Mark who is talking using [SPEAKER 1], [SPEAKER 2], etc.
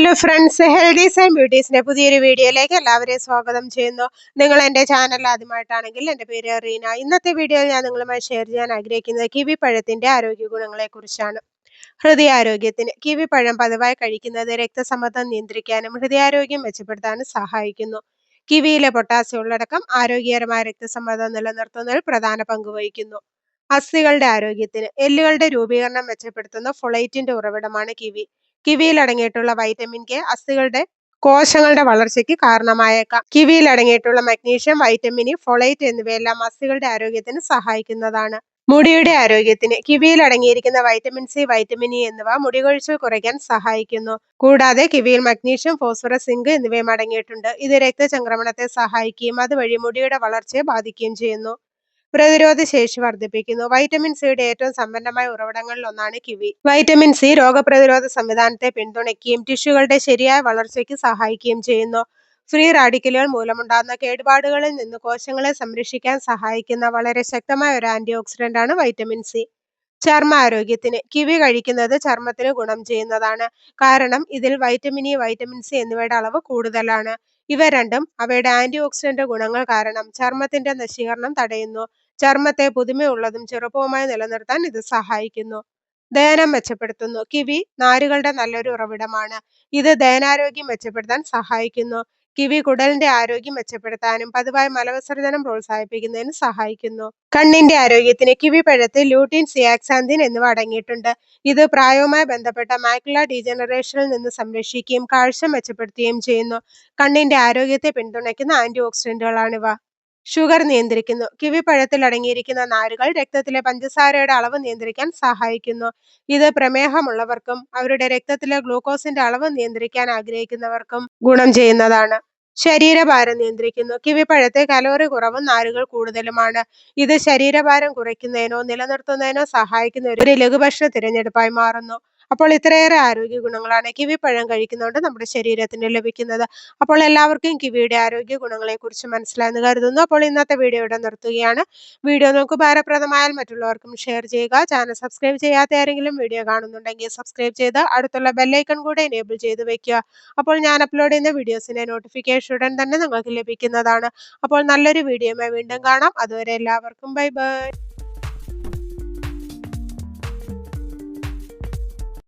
[SPEAKER 1] Hello friends healthies and ബ്യൂട്ടീസിന്റെ പുതിയൊരു വീഡിയോയിലേക്ക് എല്ലാവരെയും സ്വാഗതം ചെയ്യുന്നു. നിങ്ങൾ എന്റെ ചാനൽ ആദ്യമായിട്ടാണെങ്കിൽ എന്റെ പേര് റീന. ഇന്നത്തെ വീഡിയോയിൽ ഞാൻ നിങ്ങളുമായി ഷെയർ ചെയ്യാൻ ആഗ്രഹിക്കുന്നത് കിവി പഴത്തിന്റെ ആരോഗ്യ ഗുണങ്ങളെക്കുറിച്ചാണ് ഹൃദയാരോഗ്യത്തിന് കിവി പഴം പതിവായി കഴിക്കുന്നത് രക്തസമ്മർദ്ദം നിയന്ത്രിക്കാനും ഹൃദയാരോഗ്യം മെച്ചപ്പെടുത്താനും സഹായിക്കുന്നു. കിവിയിലെ പൊട്ടാസ്യം ഉള്ളടക്കം ആരോഗ്യകരമായ രക്തസമ്മർദ്ദം നിലനിർത്തുന്നതിൽ പ്രധാന പങ്ക് വഹിക്കുന്നു. അസ്ഥികളുടെ ആരോഗ്യത്തിന് എല്ലുകളുടെ രൂപീകരണം മെച്ചപ്പെടുത്തുന്ന ഫൊളൈറ്റിന്റെ ഉറവിടമാണ് കിവി കിവിയിൽ അടങ്ങിയിട്ടുള്ള വൈറ്റമിൻ കെ അസ്ഥികളുടെ കോശങ്ങളുടെ വളർച്ചയ്ക്ക് കാരണമായേക്കാം. കിവിയിൽ അടങ്ങിയിട്ടുള്ള മഗ്നീഷ്യം വൈറ്റമിൻ ഇ ഫൊളൈറ്റ് എന്നിവയെല്ലാം അസ്ഥികളുടെ ആരോഗ്യത്തിന് സഹായിക്കുന്നതാണ്. മുടിയുടെ ആരോഗ്യത്തിന് കിവിയിൽ അടങ്ങിയിരിക്കുന്ന വൈറ്റമിൻ സി വൈറ്റമിൻ ഇ എന്നിവ മുടി കൊഴിച്ചിൽ കുറയ്ക്കാൻ സഹായിക്കുന്നു. കൂടാതെ കിവിയിൽ മഗ്നീഷ്യം ഫോസ്ഫറസ് സിങ്ക് എന്നിവയും അടങ്ങിയിട്ടുണ്ട്. ഇത് രക്തചംക്രമണത്തെ സഹായിക്കുകയും അതുവഴി മുടിയുടെ വളർച്ചയെ ബാധിക്കുകയും ചെയ്യുന്നു. പ്രതിരോധ ശേഷി വർദ്ധിപ്പിക്കുന്നു വൈറ്റമിൻ സിയുടെ ഏറ്റവും സമ്പന്നമായ ഉറവിടങ്ങളിൽ ഒന്നാണ് കിവി. വൈറ്റമിൻ സി രോഗപ്രതിരോധ സംവിധാനത്തെ പിന്തുണയ്ക്കുകയും ടിഷ്യൂകളുടെ ശരിയായ വളർച്ചയ്ക്ക് സഹായിക്കുകയും ചെയ്യുന്നു. ഫ്രീ റാഡിക്കലുകൾ മൂലമുണ്ടാകുന്ന കേടുപാടുകളിൽ നിന്ന് കോശങ്ങളെ സംരക്ഷിക്കാൻ സഹായിക്കുന്ന വളരെ ശക്തമായ ഒരു ആന്റി ഓക്സിഡന്റ് ആണ് വൈറ്റമിൻ സി ചർമ്മ ആരോഗ്യത്തിന് കിവി കഴിക്കുന്നത് ചർമ്മത്തിന് ഗുണം ചെയ്യുന്നതാണ്. കാരണം ഇതിൽ വൈറ്റമിൻ ഇ വൈറ്റമിൻ സി എന്നിവയുടെ അളവ് കൂടുതലാണ്. ഇവ രണ്ടും അവയുടെ ആന്റി ഓക്സിഡന്റ് ഗുണങ്ങൾ കാരണം ചർമ്മത്തിന്റെ നശീകരണം തടയുന്നു. ചർമ്മത്തെ പുതുമയുള്ളതും ചെറുപ്പവുമായി നിലനിർത്താൻ ഇത് സഹായിക്കുന്നു. ദഹനം മെച്ചപ്പെടുത്തുന്നു. കിവി നാരുകളുടെ നല്ലൊരു ഉറവിടമാണ്. ഇത് ദഹനാരോഗ്യം മെച്ചപ്പെടുത്താൻ സഹായിക്കുന്നു. കിവി കുടലിന്റെ ആരോഗ്യം മെച്ചപ്പെടുത്താനും പതിവായി മലവിസർജനം പ്രോത്സാഹിപ്പിക്കുന്നതിനും സഹായിക്കുന്നു. കണ്ണിന്റെ ആരോഗ്യത്തിന് കിവി പഴത്തിൽ ലൂട്ടീൻ സിയാക്സാന്തിൻ എന്നിവ അടങ്ങിയിട്ടുണ്ട്. ഇത് പ്രായവുമായി ബന്ധപ്പെട്ട മാക്ല ഡീജനറേഷനിൽ നിന്ന് സംരക്ഷിക്കുകയും കാഴ്ച മെച്ചപ്പെടുത്തുകയും ചെയ്യുന്നു. കണ്ണിന്റെ ആരോഗ്യത്തെ പിന്തുണയ്ക്കുന്ന ആന്റി ഓക്സിഡന്റുകളാണിവ ഷുഗർ നിയന്ത്രിക്കുന്നു. കിവി പഴത്തിൽ അടങ്ങിയിരിക്കുന്ന നാരുകൾ രക്തത്തിലെ പഞ്ചസാരയുടെ അളവ് നിയന്ത്രിക്കാൻ സഹായിക്കുന്നു. ഇത് പ്രമേഹമുള്ളവർക്കും അവരുടെ രക്തത്തിലെ ഗ്ലൂക്കോസിന്റെ അളവ് നിയന്ത്രിക്കാൻ ആഗ്രഹിക്കുന്നവർക്കും ഗുണം ചെയ്യുന്നതാണ്. ശരീരഭാരം നിയന്ത്രിക്കുന്നു. കിവിപ്പഴത്തെ കലോറി കുറവും നാരുകൾ കൂടുതലുമാണ്. ഇത് ശരീരഭാരം കുറയ്ക്കുന്നതിനോ നിലനിർത്തുന്നതിനോ സഹായിക്കുന്ന ഒരു ലഘുഭക്ഷണ തിരഞ്ഞെടുപ്പായി മാറുന്നു. അപ്പോൾ ഇത്രയേറെ ആരോഗ്യ ഗുണങ്ങളാണ് കിവി പഴം കഴിക്കുന്നതുകൊണ്ട് നമ്മുടെ ശരീരത്തിന് ലഭിക്കുന്നത്. അപ്പോൾ എല്ലാവർക്കും കിവിയുടെ ആരോഗ്യ ഗുണങ്ങളെ കുറിച്ച് മനസ്സിലായെന്ന് കരുതുന്നു. അപ്പോൾ ഇന്നത്തെ വീഡിയോ ഇവിടെ നിർത്തുകയാണ്. വീഡിയോ നമുക്ക് ഭാരപ്രദമായാൽ മറ്റുള്ളവർക്കും ഷെയർ ചെയ്യുക. ചാനൽ സബ്സ്ക്രൈബ് ചെയ്യാത്ത ആരെങ്കിലും വീഡിയോ കാണുന്നുണ്ടെങ്കിൽ സബ്സ്ക്രൈബ് ചെയ്ത് അടുത്തുള്ള ബെല്ലൈക്കൺ കൂടെ എനേബിൾ ചെയ്ത് വെക്കുക. അപ്പോൾ ഞാൻ അപ്ലോഡ് ചെയ്യുന്ന വീഡിയോസിന്റെ നോട്ടിഫിക്കേഷൻ ഉടൻ തന്നെ നിങ്ങൾക്ക് ലഭിക്കുന്നതാണ്. അപ്പോൾ നല്ലൊരു വീഡിയോയുമായി വീണ്ടും കാണാം. അതുവരെ എല്ലാവർക്കും ബൈ ബൈ